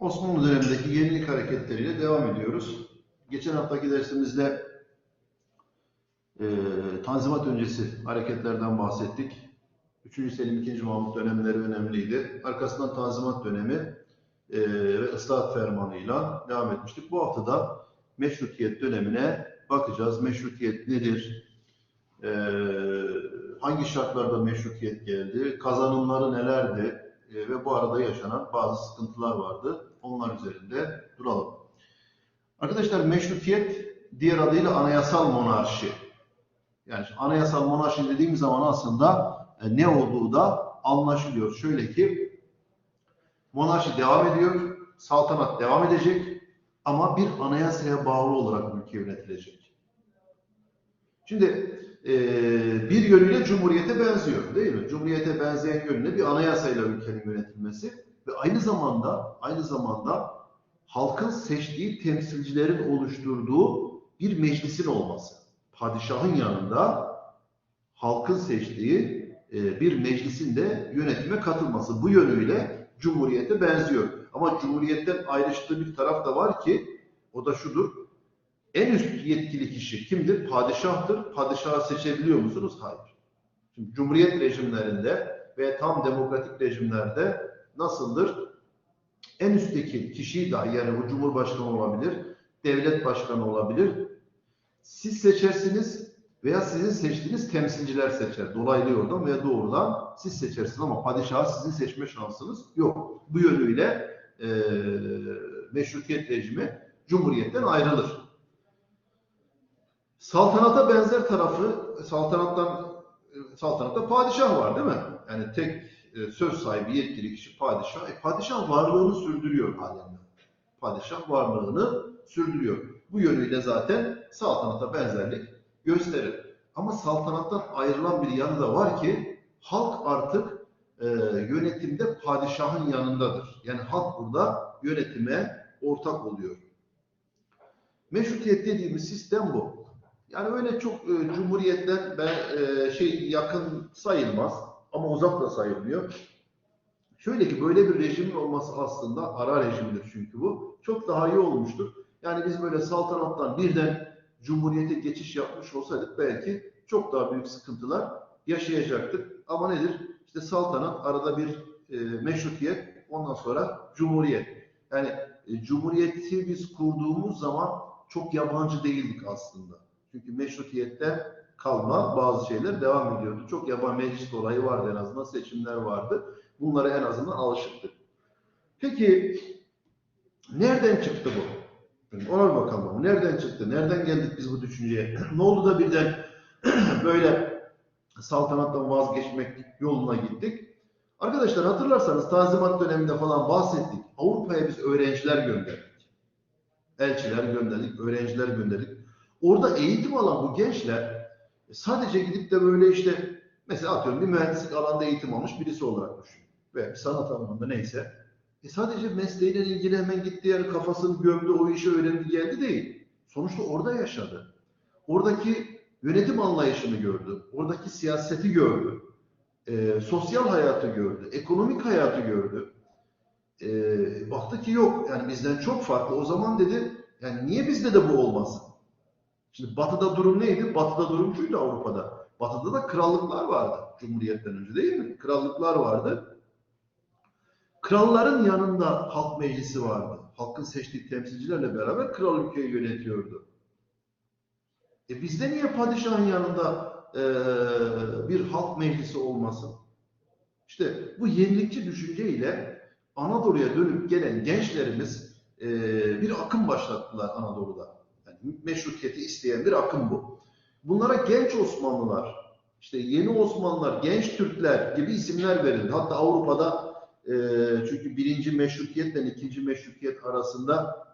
Osmanlı dönemindeki yenilik hareketleriyle devam ediyoruz. Geçen haftaki dersimizde e, Tanzimat öncesi hareketlerden bahsettik. 3. Selim 2. Mahmut dönemleri önemliydi. Arkasından Tanzimat dönemi e, ve ıslahat fermanıyla devam etmiştik. Bu hafta da meşrutiyet dönemine bakacağız. Meşrutiyet nedir? E, hangi şartlarda meşrutiyet geldi? Kazanımları nelerdi? E, ve bu arada yaşanan bazı sıkıntılar vardı. Onlar üzerinde duralım. Arkadaşlar meşrutiyet diğer adıyla anayasal monarşi. Yani anayasal monarşi dediğim zaman aslında e, ne olduğu da anlaşılıyor. Şöyle ki monarşi devam ediyor, saltanat devam edecek ama bir anayasaya bağlı olarak ülke yönetilecek. Şimdi e, bir yönüyle cumhuriyete benziyor değil mi? Cumhuriyete benzeyen yönüne bir anayasayla ülkenin yönetilmesi ve aynı zamanda aynı zamanda halkın seçtiği temsilcilerin oluşturduğu bir meclisin olması. Padişahın yanında halkın seçtiği e, bir meclisin de yönetime katılması. Bu yönüyle cumhuriyete benziyor. Ama cumhuriyetten ayrıştığı bir taraf da var ki o da şudur. En üst yetkili kişi kimdir? Padişahtır. Padişahı seçebiliyor musunuz? Hayır. Şimdi cumhuriyet rejimlerinde ve tam demokratik rejimlerde nasıldır? En üstteki kişiyi dahi yani bu cumhurbaşkanı olabilir, devlet başkanı olabilir. Siz seçersiniz veya sizin seçtiğiniz temsilciler seçer. Dolaylı yoldan veya doğrudan siz seçersiniz ama padişahı sizin seçme şansınız yok. Bu yönüyle e, meşrutiyet rejimi cumhuriyetten ayrılır. Saltanata benzer tarafı saltanattan saltanatta padişah var değil mi? Yani tek e, söz sahibi yetkili kişi padişah. E, padişah varlığını sürdürüyor halen. Padişah varlığını sürdürüyor. Bu yönüyle zaten saltanata benzerlik gösterir. Ama saltanattan ayrılan bir yanı da var ki halk artık e, yönetimde padişahın yanındadır. Yani halk burada yönetime ortak oluyor. Meşrutiyet dediğimiz sistem bu. Yani öyle çok e, cumhuriyetten ben e, şey yakın sayılmaz ama uzak da sayılmıyor. Şöyle ki böyle bir rejimin olması aslında ara rejimdir çünkü bu. Çok daha iyi olmuştur. Yani biz böyle saltanattan birden cumhuriyete geçiş yapmış olsaydık belki çok daha büyük sıkıntılar yaşayacaktık. Ama nedir? İşte saltanat arada bir e, meşrutiyet ondan sonra cumhuriyet. Yani e, cumhuriyeti biz kurduğumuz zaman çok yabancı değildik aslında. Çünkü meşrutiyette kalma bazı şeyler devam ediyordu. Çok yaban meclis olayı vardı en azından, seçimler vardı. Bunlara en azından alışıktık. Peki nereden çıktı bu? Ona bakalım. Nereden çıktı? Nereden geldik biz bu düşünceye? ne oldu da birden böyle saltanattan vazgeçmek yoluna gittik? Arkadaşlar hatırlarsanız Tanzimat döneminde falan bahsettik. Avrupa'ya biz öğrenciler gönderdik. Elçiler gönderdik, öğrenciler gönderdik. Orada eğitim alan bu gençler sadece gidip de böyle işte mesela atıyorum bir mühendislik alanda eğitim almış birisi olarak düşün. Veya bir sanat alanında neyse. E sadece mesleğiyle ilgili hemen gitti yani kafasını gömdü, o işi öğrendi geldi değil. Sonuçta orada yaşadı. Oradaki yönetim anlayışını gördü. Oradaki siyaseti gördü. E, sosyal hayatı gördü. Ekonomik hayatı gördü. E, baktı ki yok yani bizden çok farklı. O zaman dedi yani niye bizde de bu olmasın? Şimdi Batı'da durum neydi? Batı'da durum şuydu Avrupa'da. Batı'da da krallıklar vardı. Cumhuriyetten önce değil mi? Krallıklar vardı. Kralların yanında halk meclisi vardı. Halkın seçtiği temsilcilerle beraber kral ülkeyi yönetiyordu. E bizde niye padişahın yanında e, bir halk meclisi olmasın? İşte bu yenilikçi düşünceyle Anadolu'ya dönüp gelen gençlerimiz e, bir akım başlattılar Anadolu'da. Meşrutiyeti isteyen bir akım bu. Bunlara genç Osmanlılar, işte yeni Osmanlılar, genç Türkler gibi isimler verildi. Hatta Avrupa'da e, çünkü birinci meşrutiyetle ikinci meşrutiyet arasında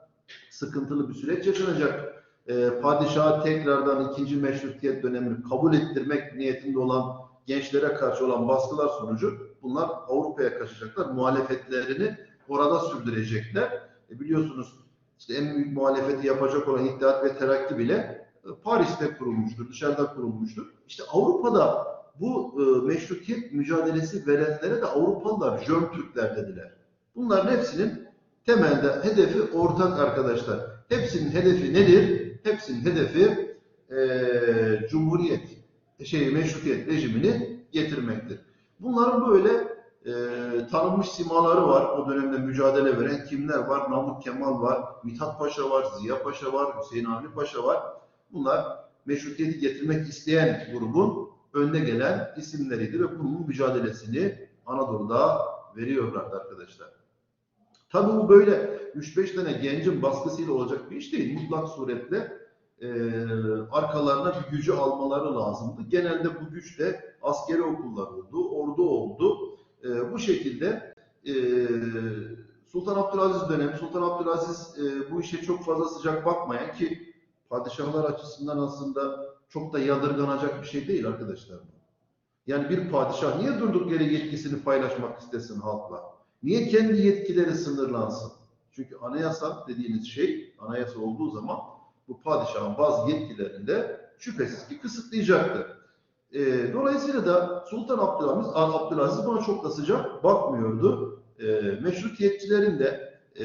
sıkıntılı bir süreç yaşanacak. E, padişahı tekrardan ikinci meşrutiyet dönemini kabul ettirmek niyetinde olan gençlere karşı olan baskılar sonucu bunlar Avrupa'ya kaçacaklar. Muhalefetlerini orada sürdürecekler. E, biliyorsunuz işte en büyük muhalefeti yapacak olan İttihat ve Terakki bile Paris'te kurulmuştur, dışarıda kurulmuştur. İşte Avrupa'da bu e, meşrutiyet mücadelesi verenlere de Avrupalılar, Jön Türkler dediler. Bunların hepsinin temelde hedefi ortak arkadaşlar. Hepsinin hedefi nedir? Hepsinin hedefi eee, Cumhuriyet, şey meşrutiyet rejimini getirmektir. Bunların böyle eee, tanınmış simaları var. O dönemde mücadele veren kimler var? Namık Kemal var, Mithat Paşa var, Ziya Paşa var, Hüseyin Avni Paşa var. Bunlar meşrutiyeti getirmek isteyen grubun önde gelen isimleriydi ve bunun mücadelesini Anadolu'da veriyorlardı arkadaşlar. Tabii bu böyle 3-5 tane gencin baskısıyla olacak bir iş değil. Mutlak suretle e, arkalarına bir gücü almaları lazımdı. Genelde bu güç de askeri okullar oldu, ordu oldu. E, bu şekilde e, Sultan Abdülaziz dönemi, Sultan Abdülaziz e, bu işe çok fazla sıcak bakmayan ki padişahlar açısından aslında çok da yadırganacak bir şey değil arkadaşlar. Yani bir padişah niye durduk yere yetkisini paylaşmak istesin halkla? Niye kendi yetkileri sınırlansın? Çünkü anayasa dediğiniz şey, anayasa olduğu zaman bu padişahın bazı yetkilerini de şüphesiz ki kısıtlayacaktır. Ee, dolayısıyla da Sultan Abdülaziz, Abdülaziz buna çok da sıcak bakmıyordu. Ee, meşrutiyetçilerin de e,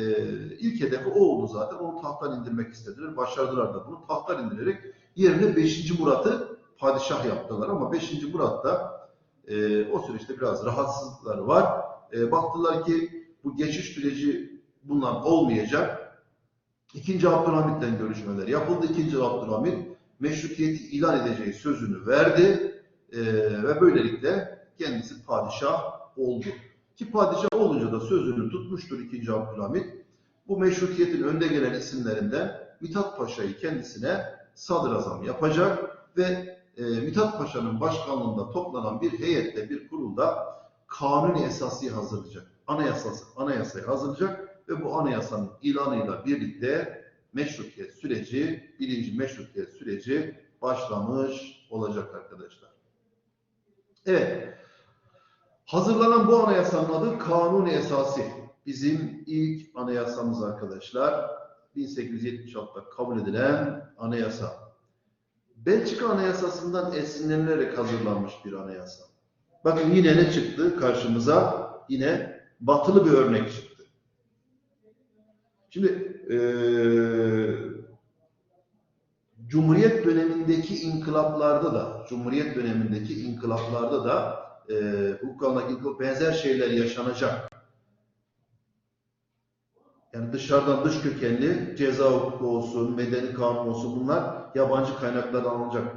ilk hedefi o oldu zaten. Onu tahttan indirmek istediler. Başardılar da bunu. Tahttan indirerek yerine 5. Murat'ı padişah yaptılar. Ama 5. Murat da e, o süreçte biraz rahatsızlıkları var. E, baktılar ki bu geçiş süreci bundan olmayacak. İkinci Abdülhamit'ten görüşmeler yapıldı. İkinci Abdülhamit meşrutiyeti ilan edeceği sözünü verdi E, ve böylelikle kendisi padişah oldu. Ki padişah olunca da sözünü tutmuştur ikinci Abdülhamit. Bu meşrutiyetin önde gelen isimlerinden Mithat Paşa'yı kendisine sadrazam yapacak ve e, Mithat Paşa'nın başkanlığında toplanan bir heyette, bir kurulda kanuni esası hazırlayacak. Anayasası, anayasayı hazırlayacak ve bu anayasanın ilanıyla birlikte meşrutiyet süreci, birinci meşrutiyet süreci başlamış olacak arkadaşlar. Evet. Hazırlanan bu anayasanın adı Kanuni Esası. Bizim ilk anayasamız arkadaşlar. 1876'da kabul edilen anayasa. Belçika Anayasası'ndan esinlenilerek hazırlanmış bir anayasa. Bakın yine ne çıktı karşımıza? Yine batılı bir örnek çıktı. Şimdi eee Cumhuriyet dönemindeki inkılaplarda da, Cumhuriyet dönemindeki inkılaplarda da eee hukuk alanındaki benzer şeyler yaşanacak. Yani dışarıdan dış kökenli ceza hukuku olsun, medeni kanun olsun bunlar yabancı kaynaklardan alınacak.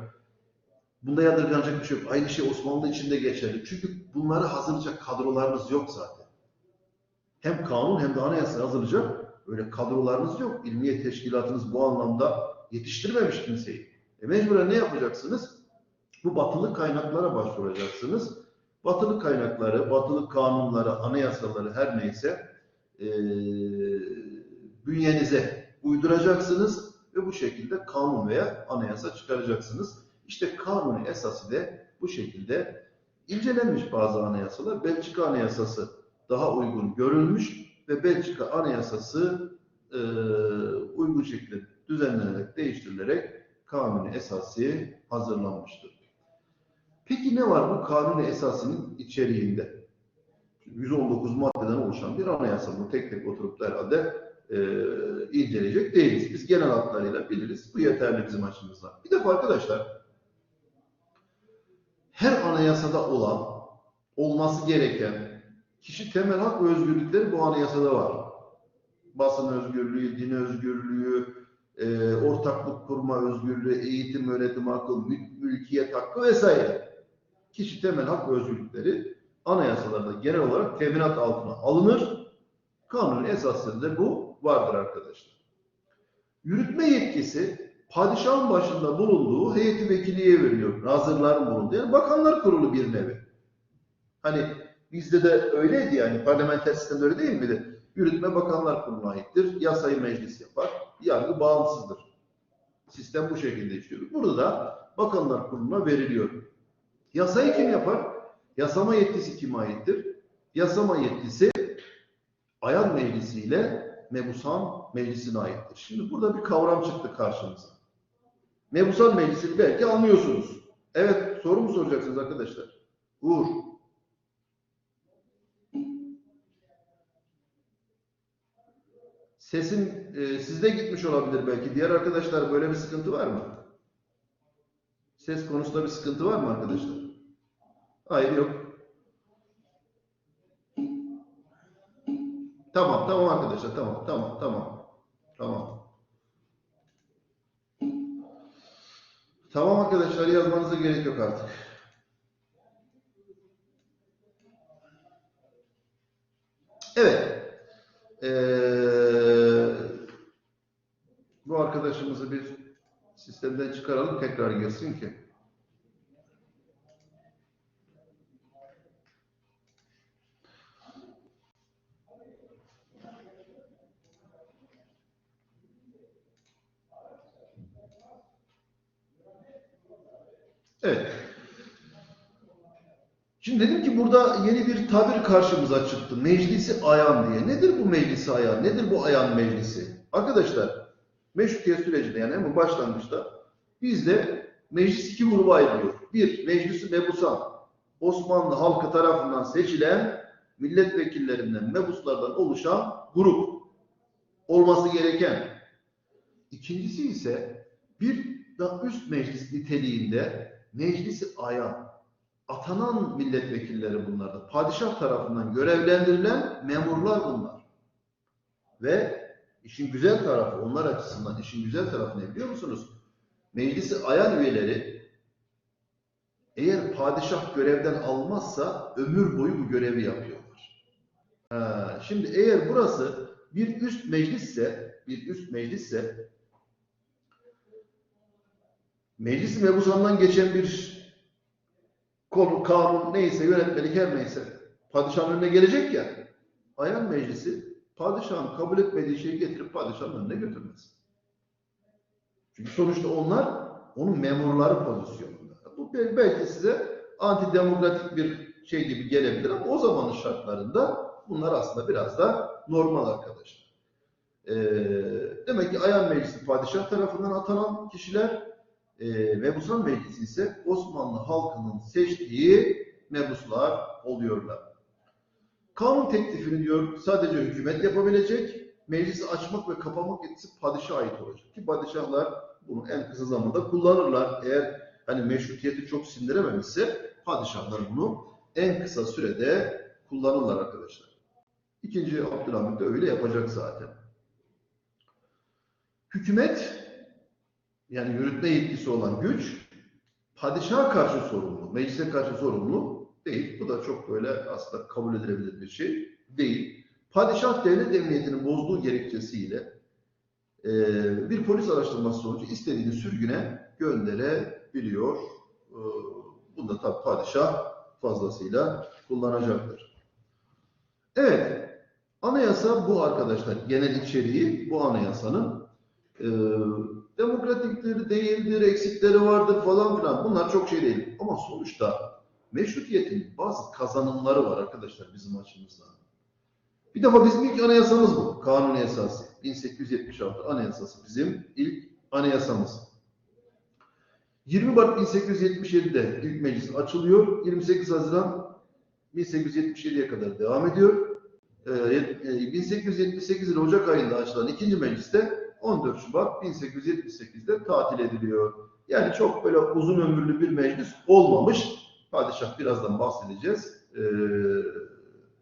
Bunda yadırganacak bir şey yok. Aynı şey Osmanlı için de geçerli. Çünkü bunları hazırlayacak kadrolarımız yok zaten. Hem kanun hem de anayasa hazırlayacak öyle kadrolarınız yok. İlmiye teşkilatınız bu anlamda yetiştirmemiş kimseyi. E mecburen ne yapacaksınız? Bu batılı kaynaklara başvuracaksınız. Batılı kaynakları, batılı kanunları, anayasaları her neyse e, bünyenize uyduracaksınız ve bu şekilde kanun veya anayasa çıkaracaksınız. İşte kanuni esası da bu şekilde incelenmiş bazı anayasalar. Belçika Anayasası daha uygun görülmüş ve Belçika Anayasası e, uygun şekilde düzenlenerek, değiştirilerek kanuni esası hazırlanmıştır. Peki ne var bu kanuni esasının içeriğinde? 119 maddeden oluşan bir anayasa. Bunu tek tek oturup da herhalde e, inceleyecek değiliz. Biz genel hatlarıyla biliriz. Bu yeterli bizim açımızdan. Bir defa arkadaşlar her anayasada olan, olması gereken kişi temel hak ve özgürlükleri bu anayasada var. Basın özgürlüğü, din özgürlüğü, e, ortaklık kurma özgürlüğü, eğitim, öğretim hakkı, mül- mülkiyet hakkı vesaire. Kişi temel hak ve özgürlükleri anayasalarda genel olarak teminat altına alınır. Kanun esasında bu vardır arkadaşlar. Yürütme yetkisi padişahın başında bulunduğu heyeti vekiliye veriliyor. Nazırların bulunduğu. Yani bakanlar kurulu bir nevi. Hani bizde de öyleydi yani parlamenter sistemde öyle değil miydi? Yürütme bakanlar kuruluna aittir. Yasayı meclis yapar. Yargı bağımsızdır. Sistem bu şekilde işliyor. Burada da bakanlar kuruluna veriliyor. Yasayı kim yapar? Yasama yetkisi kime aittir? Yasama yetkisi Ayan Meclisi ile Mebusan Meclisi'ne aittir. Şimdi burada bir kavram çıktı karşımıza. Mebusan Meclisi'ni belki anlıyorsunuz. Evet, soru mu soracaksınız arkadaşlar? Uğur. Sesim e, sizde gitmiş olabilir belki. Diğer arkadaşlar böyle bir sıkıntı var mı? Ses konusunda bir sıkıntı var mı arkadaşlar? Hayır yok. Tamam, tamam arkadaşlar. Tamam, tamam, tamam. Tamam. Tamam arkadaşlar yazmanıza gerek yok artık. Evet. Ee, bu arkadaşımızı bir sistemden çıkaralım tekrar gelsin ki. Evet. Şimdi dedim ki burada yeni bir tabir karşımıza çıktı. Meclisi ayan diye. Nedir bu meclisi ayan? Nedir bu ayan meclisi? Arkadaşlar meşrutiyet sürecinde yani hemen başlangıçta bizde meclis iki gruba ayrılıyor. Bir, meclisi mebusan. Osmanlı halkı tarafından seçilen milletvekillerinden, mebuslardan oluşan grup olması gereken. İkincisi ise bir daha üst meclis niteliğinde meclisi ayan atanan milletvekilleri bunlardır. Padişah tarafından görevlendirilen memurlar bunlar. Ve işin güzel tarafı, onlar açısından işin güzel tarafı ne biliyor musunuz? Meclisi ayan üyeleri eğer padişah görevden almazsa ömür boyu bu görevi yapıyorlar. Ha, şimdi eğer burası bir üst meclisse, bir üst meclisse meclis mebusandan geçen bir konu, kanun neyse, yönetmelik her neyse padişahın önüne gelecek ya ayan meclisi padişahın kabul etmediği şeyi getirip padişahın önüne götürmez. Çünkü sonuçta onlar onun memurları pozisyonunda. Bu bel- belki size antidemokratik bir şey gibi gelebilir ama o zamanın şartlarında bunlar aslında biraz da normal arkadaşlar. Ee, demek ki ayan meclisi padişah tarafından atanan kişiler e, mebusan meclisi ise Osmanlı halkının seçtiği mebuslar oluyorlar. Kanun teklifini diyor sadece hükümet yapabilecek. Meclisi açmak ve kapamak yetkisi padişaha ait olacak. Ki padişahlar bunu en kısa zamanda kullanırlar. Eğer hani meşrutiyeti çok sindirememişse padişahlar bunu en kısa sürede kullanırlar arkadaşlar. İkinci Abdülhamit de öyle yapacak zaten. Hükümet yani yürütme yetkisi olan güç padişaha karşı sorumlu, meclise karşı sorumlu değil. Bu da çok böyle aslında kabul edilebilir bir şey değil. Padişah devlet emniyetini bozduğu gerekçesiyle e, bir polis araştırması sonucu istediğini sürgüne gönderebiliyor. E, bunu da tabii padişah fazlasıyla kullanacaktır. Evet, anayasa bu arkadaşlar. Genel içeriği bu anayasanın e, demokratiktir, değildir, eksikleri vardır falan filan. Bunlar çok şey değil. Ama sonuçta meşrutiyetin bazı kazanımları var arkadaşlar bizim açımızdan. Bir defa bizim ilk anayasamız bu. Kanuni esası. 1876 anayasası bizim ilk anayasamız. 20 Mart 1877'de ilk meclis açılıyor. 28 Haziran 1877'ye kadar devam ediyor. Ee, 1878 yılı Ocak ayında açılan ikinci mecliste 14 Şubat 1878'de tatil ediliyor. Yani çok böyle uzun ömürlü bir meclis olmamış. Padişah birazdan bahsedeceğiz. Ee,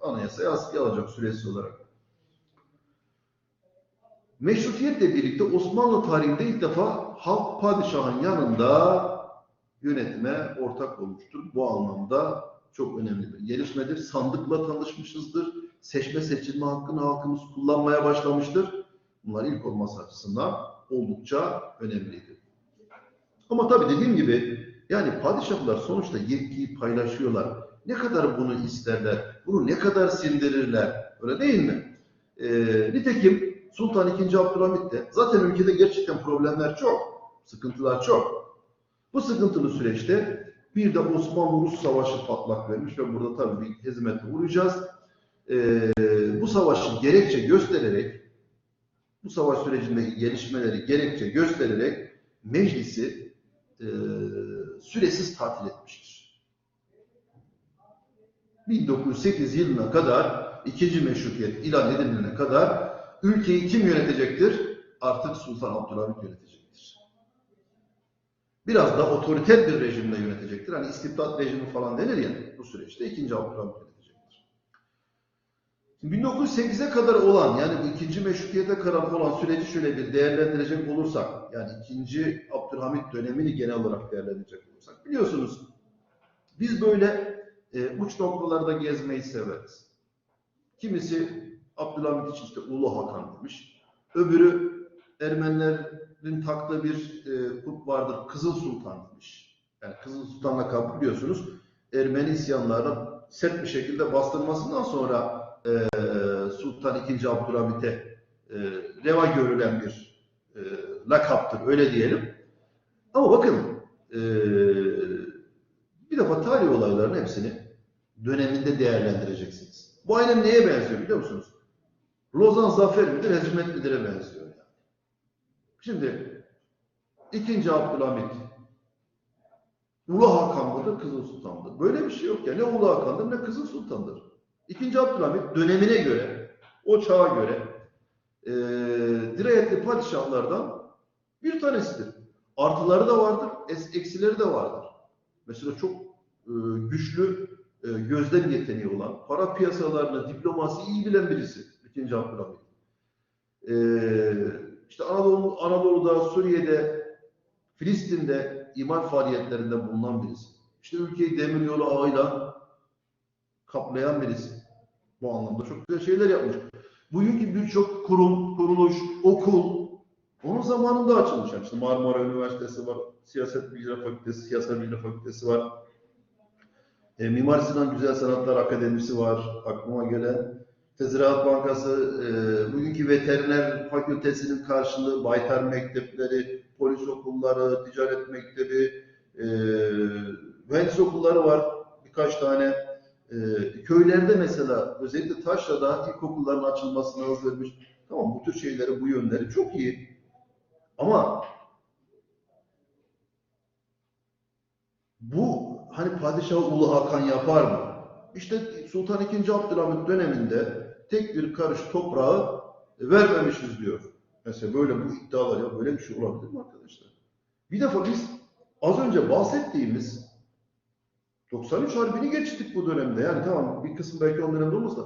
anayasaya askıya alacak süresi olarak. Meşrutiyetle birlikte Osmanlı tarihinde ilk defa halk padişahın yanında yönetime ortak olmuştur. Bu anlamda çok önemli bir gelişmedir. Sandıkla tanışmışızdır. Seçme seçilme hakkını halkımız kullanmaya başlamıştır. Bunlar ilk olması açısından oldukça önemliydi. Ama tabii dediğim gibi yani padişahlar sonuçta yetkiyi paylaşıyorlar. Ne kadar bunu isterler, bunu ne kadar sindirirler, öyle değil mi? Ee, nitekim Sultan II. Abdülhamit de zaten ülkede gerçekten problemler çok, sıkıntılar çok. Bu sıkıntılı süreçte bir de Osmanlı-Rus Savaşı patlak vermiş ve burada tabii bir hizmete uğrayacağız. Ee, bu savaşı gerekçe göstererek bu savaş sürecindeki gelişmeleri gerekçe göstererek meclisi e, süresiz tatil etmiştir. 1908 yılına kadar ikinci meşrutiyet ilan edilene kadar ülkeyi kim yönetecektir? Artık Sultan Abdülhamit yönetecektir. Biraz da otoriter bir rejimle yönetecektir. Hani istibdat rejimi falan denir ya bu süreçte 2. Abdülhamit yönetecektir. Şimdi 1908'e kadar olan yani bu ikinci meşrutiyete kadar olan süreci şöyle bir değerlendirecek olursak yani ikinci Abdülhamit dönemini genel olarak değerlendirecek biliyorsunuz biz böyle e, uç noktalarda gezmeyi severiz. Kimisi Abdülhamit için işte Ulu Hakan demiş. Öbürü Ermenilerin taktığı bir e, kut vardır. Kızıl Sultan demiş. Yani Kızıl Sultan lakabı biliyorsunuz. Ermeni isyanlarının sert bir şekilde bastırmasından sonra e, Sultan II. Abdülhamit'e e, reva görülen bir e, lakaptır. Öyle diyelim. Ama bakın e, bir defa tarih olaylarının hepsini döneminde değerlendireceksiniz. Bu aynen neye benziyor biliyor musunuz? Lozan Zafer midir, Hezmet midir'e benziyor yani. Şimdi ikinci Abdülhamit Ulu Hakan mıdır, Kızıl Sultan'dır? Böyle bir şey yok ya. Ne Ulu Hakan'dır ne Kızıl Sultan'dır. İkinci Abdülhamit dönemine göre, o çağa göre e, dirayetli padişahlardan bir tanesidir. Artıları da vardır, eksileri de vardır. Mesela çok e, güçlü e, gözlem yeteneği olan, para piyasalarını, diplomasi iyi bilen birisi. İkinci Abdülhamit. E, işte Anadolu, Anadolu'da, Suriye'de, Filistin'de imar faaliyetlerinde bulunan birisi. İşte ülkeyi demiryolu ağıyla kaplayan birisi. Bu anlamda çok güzel şeyler yapmış. Bugünkü birçok kurum, kuruluş, okul onun zamanında açılmış. Yani işte Marmara Üniversitesi var, Siyaset Bilgiler Fakültesi, Siyasal Bilgiler Fakültesi var. E, Mimar Sinan Güzel Sanatlar Akademisi var aklıma gelen. Ziraat Bankası, e, bugünkü veteriner fakültesinin karşılığı Baytar Mektepleri, polis okulları, ticaret mektebi, e, mühendis okulları var birkaç tane. E, köylerde mesela özellikle Taşra'da ilkokulların açılmasına hız vermiş. Tamam bu tür şeyleri, bu yönleri çok iyi. Ama bu hani Padişah Ulu Hakan yapar mı? İşte Sultan II. Abdülhamit döneminde tek bir karış toprağı vermemişiz diyor. Mesela böyle bu iddialar ya böyle bir şey olabilir mi arkadaşlar? Bir defa biz az önce bahsettiğimiz 93 Harbi'ni geçtik bu dönemde. Yani tamam bir kısım belki o dönemde olmasa.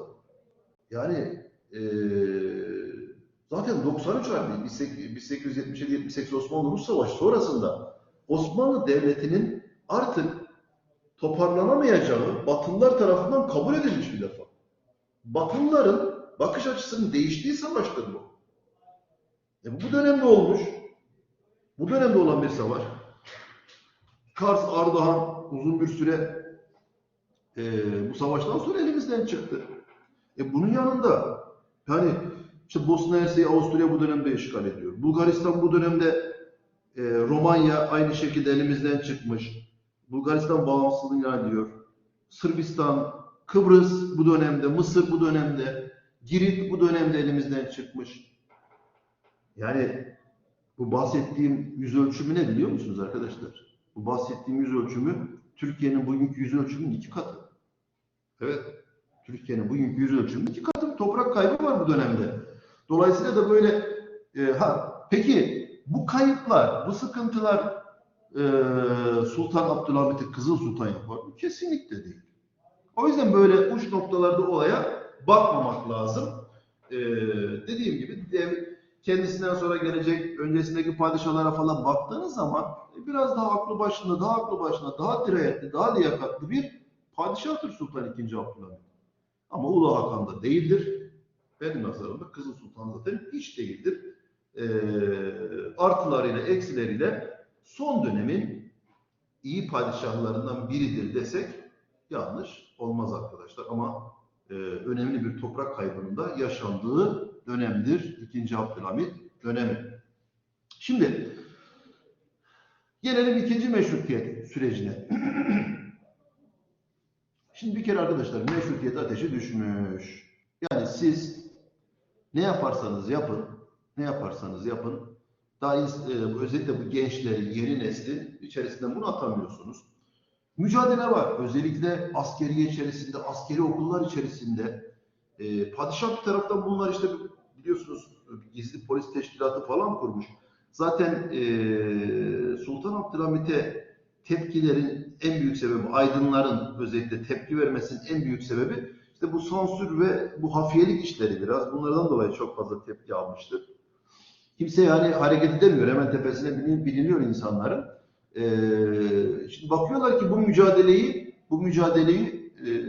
Yani eee zaten 93 Harbi 1877-78 Osmanlı-Rus Savaşı sonrasında Osmanlı Devleti'nin artık toparlanamayacağı Batılılar tarafından kabul edilmiş bir defa. Batılıların bakış açısının değiştiği savaştır bu. E bu dönemde olmuş. Bu dönemde olan bir savaş. Kars, Ardahan uzun bir süre e, bu savaştan sonra elimizden çıktı. E bunun yanında yani işte Bosna Hersey, Avusturya bu dönemde işgal ediyor. Bulgaristan bu dönemde e, Romanya aynı şekilde elimizden çıkmış. Bulgaristan bağımsızlığını ilan ediyor. Sırbistan, Kıbrıs bu dönemde, Mısır bu dönemde, Girit bu dönemde elimizden çıkmış. Yani bu bahsettiğim yüz ölçümü ne biliyor musunuz arkadaşlar? Bu bahsettiğim yüz ölçümü Türkiye'nin bugünkü yüz ölçümünün iki katı. Evet. Türkiye'nin bugünkü yüz ölçümünün iki katı toprak kaybı var bu dönemde. Dolayısıyla da böyle e, ha peki bu kayıplar, bu sıkıntılar e, Sultan Abdülhamit'i Kızıl Sultan yapar mı? Kesinlikle değil. O yüzden böyle uç noktalarda olaya bakmamak lazım. E, dediğim gibi dev, kendisinden sonra gelecek öncesindeki padişahlara falan baktığınız zaman e, biraz daha aklı başında, daha aklı başında, daha dirayetli, daha liyakatli bir padişahtır Sultan II. Abdülhamit. Ama Ulu Hakan da değildir. Benim nazarımda Kızıl Sultan zaten hiç değildir. E, artılarıyla, eksileriyle son dönemin iyi padişahlarından biridir desek yanlış olmaz arkadaşlar. Ama e, önemli bir toprak kaybının da yaşandığı dönemdir. 2. Abdülhamit dönemi. Şimdi gelelim ikinci meşrutiyet sürecine. Şimdi bir kere arkadaşlar meşrutiyet ateşi düşmüş. Yani siz ne yaparsanız yapın, ne yaparsanız yapın, daha e, özellikle bu gençlerin yeni nesli içerisinden bunu atamıyorsunuz. Mücadele var. Özellikle askeriye içerisinde, askeri okullar içerisinde. E, padişah bir taraftan bunlar işte biliyorsunuz gizli polis teşkilatı falan kurmuş. Zaten eee, Sultan Abdülhamit'e tepkilerin en büyük sebebi, aydınların özellikle tepki vermesinin en büyük sebebi işte bu sansür ve bu hafiyelik işleri biraz. Bunlardan dolayı çok fazla tepki almıştır. Kimse yani hareket edemiyor. Hemen tepesine bilin- biliniyor insanların. Eee, şimdi bakıyorlar ki bu mücadeleyi bu mücadeleyi eee,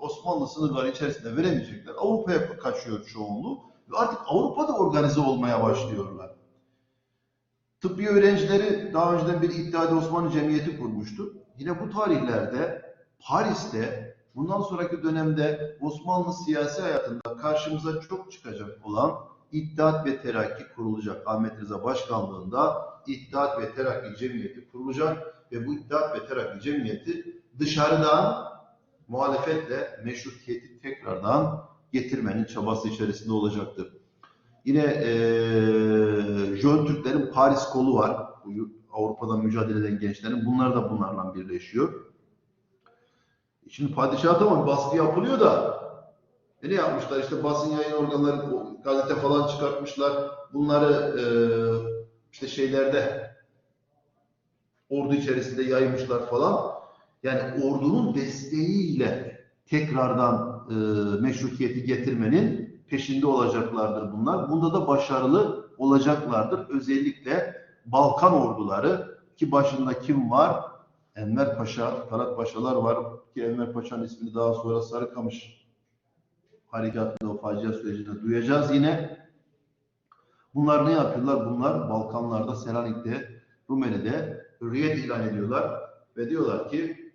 Osmanlı sınırları içerisinde veremeyecekler. Avrupa'ya kaçıyor çoğunluğu ve artık Avrupa'da organize olmaya başlıyorlar. Tıbbi öğrencileri daha önceden bir İttihad Osmanlı Cemiyeti kurmuştu. Yine bu tarihlerde Paris'te bundan sonraki dönemde Osmanlı siyasi hayatında karşımıza çok çıkacak olan İttihat ve Terakki kurulacak. Ahmet Rıza Başkanlığında İttihat ve Terakki Cemiyeti kurulacak ve bu İttihat ve Terakki Cemiyeti dışarıdan muhalefetle meşrutiyeti tekrardan getirmenin çabası içerisinde olacaktır. Yine eee Jön Türklerin Paris kolu var. Bu Avrupa'da mücadele eden gençlerin. Bunlar da bunlarla birleşiyor. Şimdi padişah tamam baskı yapılıyor da e ne yapmışlar? İşte basın yayın organları, gazete falan çıkartmışlar. Bunları eee, işte şeylerde ordu içerisinde yaymışlar falan. Yani ordunun desteğiyle tekrardan e, meşrutiyeti getirmenin peşinde olacaklardır bunlar. Bunda da başarılı olacaklardır. Özellikle Balkan orduları ki başında kim var? Enver Paşa, Talat Paşalar var ki Enver Paşa'nın ismini daha sonra Sarıkamış harekatında o facia sürecinde duyacağız yine. Bunlar ne yapıyorlar? Bunlar Balkanlarda, Selanik'te, Rumeli'de hürriyet ilan ediyorlar ve diyorlar ki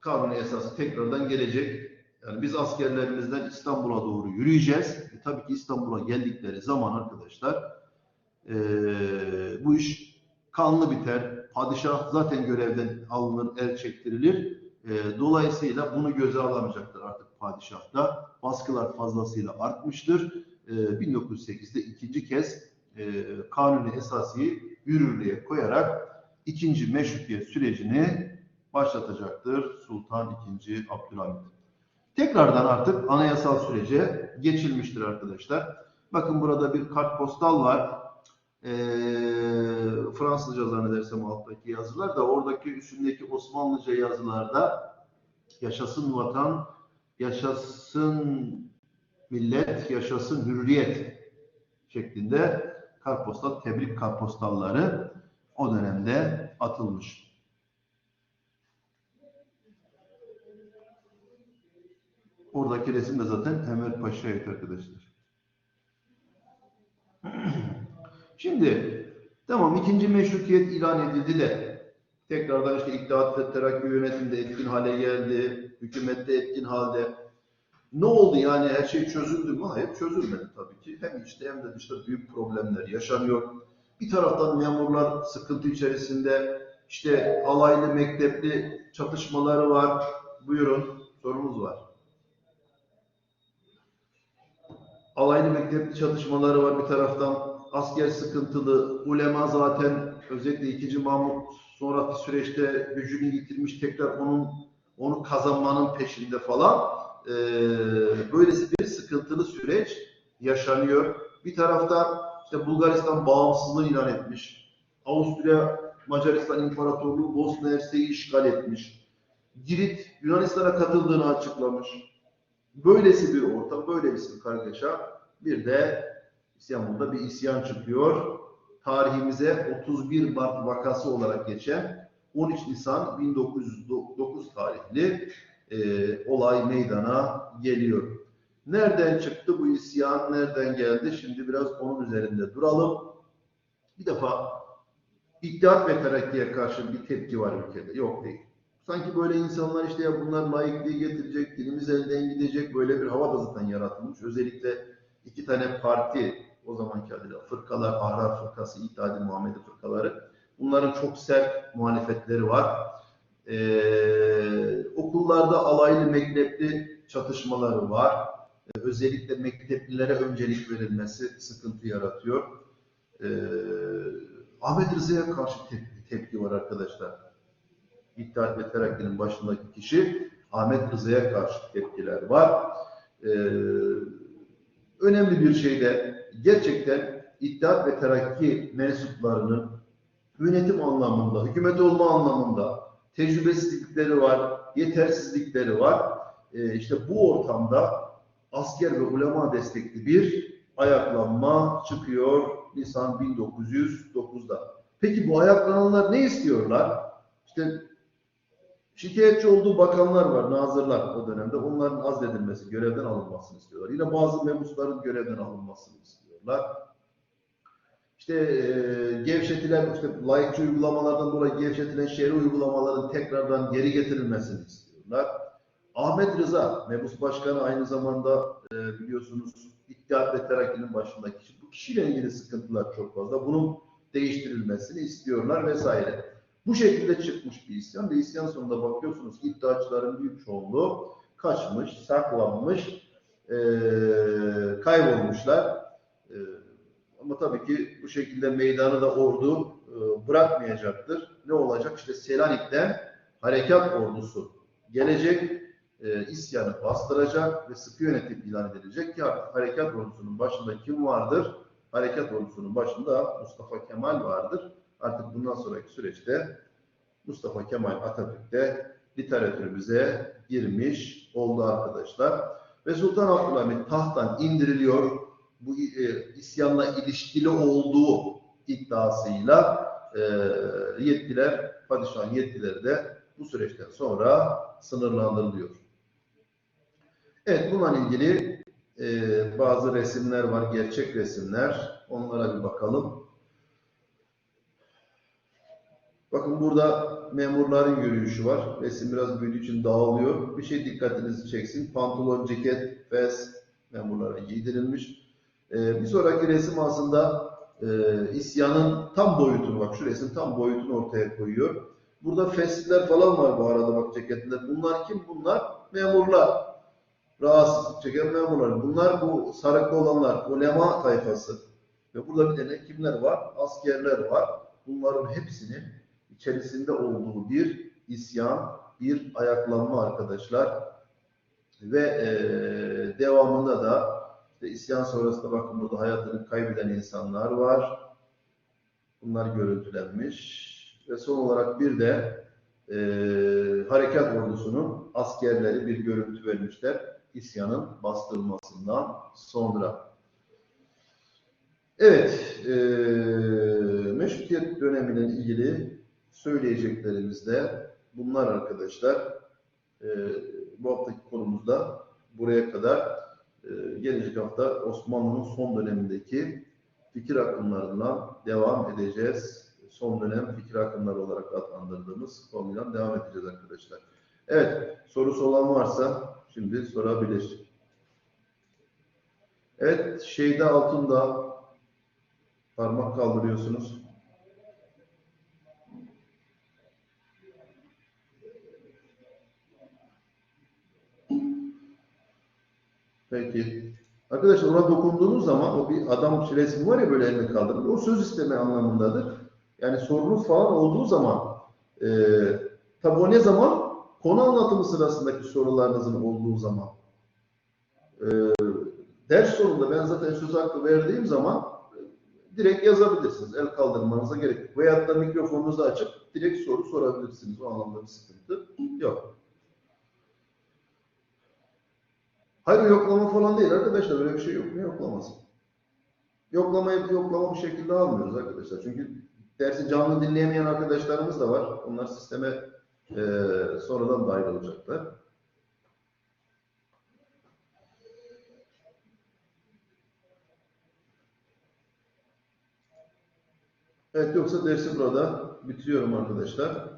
kanuni esası tekrardan gelecek. Yani biz askerlerimizden İstanbul'a doğru yürüyeceğiz. E, tabii ki İstanbul'a geldikleri zaman arkadaşlar e, bu iş kanlı biter. Padişah zaten görevden alınır, el çektirilir. E, dolayısıyla bunu göze alamayacaktır artık padişah da. Baskılar fazlasıyla artmıştır. E, 1908'de ikinci kez e, kanuni esasıyı yürürlüğe koyarak ikinci meşrutiyet sürecini başlatacaktır Sultan II. Abdülhamit. Tekrardan artık anayasal sürece geçilmiştir arkadaşlar. Bakın burada bir kartpostal var. Ee, Fransızca zannedersem alttaki yazılar da oradaki üstündeki Osmanlıca yazılarda yaşasın vatan, yaşasın millet, yaşasın hürriyet şeklinde kartpostal, tebrik kartpostalları o dönemde atılmış. Oradaki resim de zaten Enver Paşa'ya ait arkadaşlar. Şimdi tamam ikinci meşrutiyet ilan edildi de tekrardan işte İttihat ve Terakki yönetimde etkin hale geldi, hükümette etkin halde. Ne oldu yani her şey çözüldü mü? Hayır çözülmedi tabii ki. Hem içte hem de dışta büyük problemler yaşanıyor. Bir taraftan memurlar sıkıntı içerisinde işte alaylı mektepli çatışmaları var. Buyurun sorumuz var. Alaylı mektepli çatışmaları var bir taraftan. Asker sıkıntılı. Ulema zaten özellikle 2. Mahmut sonraki süreçte gücünü yitirmiş tekrar onun onu kazanmanın peşinde falan. Ee, böylesi bir sıkıntılı süreç yaşanıyor. Bir tarafta işte Bulgaristan bağımsızlığı ilan etmiş. Avusturya Macaristan İmparatorluğu Bosna Hersek'i işgal etmiş. Girit Yunanistan'a katıldığını açıklamış. Böylesi bir ortam, böylesi bir kargaşa. Bir de İstanbul'da bir isyan çıkıyor. Tarihimize 31 Mart vakası olarak geçen 13 Nisan 1909 tarihli e, olay meydana geliyor. Nereden çıktı bu isyan, nereden geldi? Şimdi biraz onun üzerinde duralım. Bir defa İttihat ve Terakki'ye karşı bir tepki var ülkede. Yok değil. Sanki böyle insanlar işte ya bunlar laikliği getirecek, dilimiz elden gidecek böyle bir hava da zaten yaratılmış. Özellikle iki tane parti o zamanki adıyla fırkalar, Ahrar Fırkası, İttihad-i Muhammedi fırkaları. Bunların çok sert muhalefetleri var. Ee, okullarda alaylı mektepli çatışmaları var. Ee, özellikle mekteplilere öncelik verilmesi sıkıntı yaratıyor. Ee, Ahmet Rıza'ya karşı tepki, tepki var arkadaşlar. İttihat ve Terakki'nin başındaki kişi Ahmet Rıza'ya karşı tepkiler var. Ee, önemli bir şeyde gerçekten İttihat ve Terakki mensuplarının yönetim anlamında, hükümet olma anlamında tecrübesizlikleri var, yetersizlikleri var. Ee, işte bu ortamda asker ve ulema destekli bir ayaklanma çıkıyor Nisan 1909'da. Peki bu ayaklananlar ne istiyorlar? İşte şikayetçi olduğu bakanlar var, nazırlar o dönemde. Onların azledilmesi, görevden alınmasını istiyorlar. Yine bazı mebusların görevden alınmasını istiyorlar. İşte e, gevşetilen, işte layıkçı uygulamalardan dolayı gevşetilen şehir uygulamaların tekrardan geri getirilmesini istiyorlar. Ahmet Rıza, mebus başkanı aynı zamanda e, biliyorsunuz İttihat ve Terakki'nin başındaki kişi. Bu kişiyle ilgili sıkıntılar çok fazla. Bunun değiştirilmesini istiyorlar vesaire. Bu şekilde çıkmış bir isyan ve isyan sonunda bakıyorsunuz iddiaçıların büyük çoğunluğu kaçmış, saklanmış, e, kaybolmuşlar. E, ama tabii ki bu şekilde meydanı da ordu e, bırakmayacaktır. Ne olacak? İşte Selanik'ten harekat ordusu gelecek, e, isyanı bastıracak ve sıkı yönetim ilan edilecek ki artık harekat ordusunun başında kim vardır? Harekat ordusunun başında Mustafa Kemal vardır. Artık bundan sonraki süreçte Mustafa Kemal Atatürk de literatürümüze girmiş oldu arkadaşlar. Ve Sultan Abdülhamit tahttan indiriliyor. Bu e, isyanla ilişkili olduğu iddiasıyla e, yetkiler, padişahın yetkileri de bu süreçten sonra sınırlandırılıyor. Evet, bununla ilgili e, bazı resimler var, gerçek resimler. Onlara bir bakalım. Bakın burada memurların yürüyüşü var. Resim biraz büyüdüğü için dağılıyor. Bir şey dikkatinizi çeksin. Pantolon, ceket, fes memurlara giydirilmiş. Ee, bir sonraki resim aslında e, isyanın tam boyutunu bak şu resim tam boyutunu ortaya koyuyor. Burada fesliler falan var bu arada bak ceketler. Bunlar kim? Bunlar memurlar. Rahatsızlık çeken memurlar. Bunlar bu sarıklı olanlar. Ulema tayfası. Ve burada bir de kimler var? Askerler var. Bunların hepsinin içerisinde olduğu bir isyan, bir ayaklanma arkadaşlar. Ve e, devamında da işte isyan sonrasında bakın burada hayatını kaybeden insanlar var. Bunlar görüntülenmiş. Ve son olarak bir de e, harekat ordusunun askerleri bir görüntü vermişler. İsyanın bastırılmasından sonra. Evet, e, meşrutiyet döneminin ilgili söyleyeceklerimiz de bunlar arkadaşlar. E, bu haftaki konumuzda buraya kadar e, gelecek hafta Osmanlı'nın son dönemindeki fikir akımlarından devam edeceğiz. Son dönem fikir akımları olarak adlandırdığımız konuyla devam edeceğiz arkadaşlar. Evet, sorusu olan varsa şimdi sorabilir. Evet, şeyde altında parmak kaldırıyorsunuz. Peki. Arkadaşlar ona dokunduğunuz zaman o bir adam resmi var ya böyle elini kaldırır. O söz isteme anlamındadır. Yani sorunuz falan olduğu zaman e, tabi o ne zaman? Konu anlatımı sırasındaki sorularınızın olduğu zaman. E, ders sonunda ben zaten söz hakkı verdiğim zaman e, direkt yazabilirsiniz. El kaldırmanıza gerek yok. Veyahut da mikrofonunuzu açıp direkt soru sorabilirsiniz. O anlamda bir sıkıntı yok. Hayır yoklama falan değil arkadaşlar. Böyle bir şey yok. Ne yoklaması? Yoklamayı yoklama bu şekilde almıyoruz arkadaşlar. Çünkü dersi canlı dinleyemeyen arkadaşlarımız da var. Onlar sisteme e, sonradan dahil olacaklar. Evet yoksa dersi burada bitiriyorum arkadaşlar.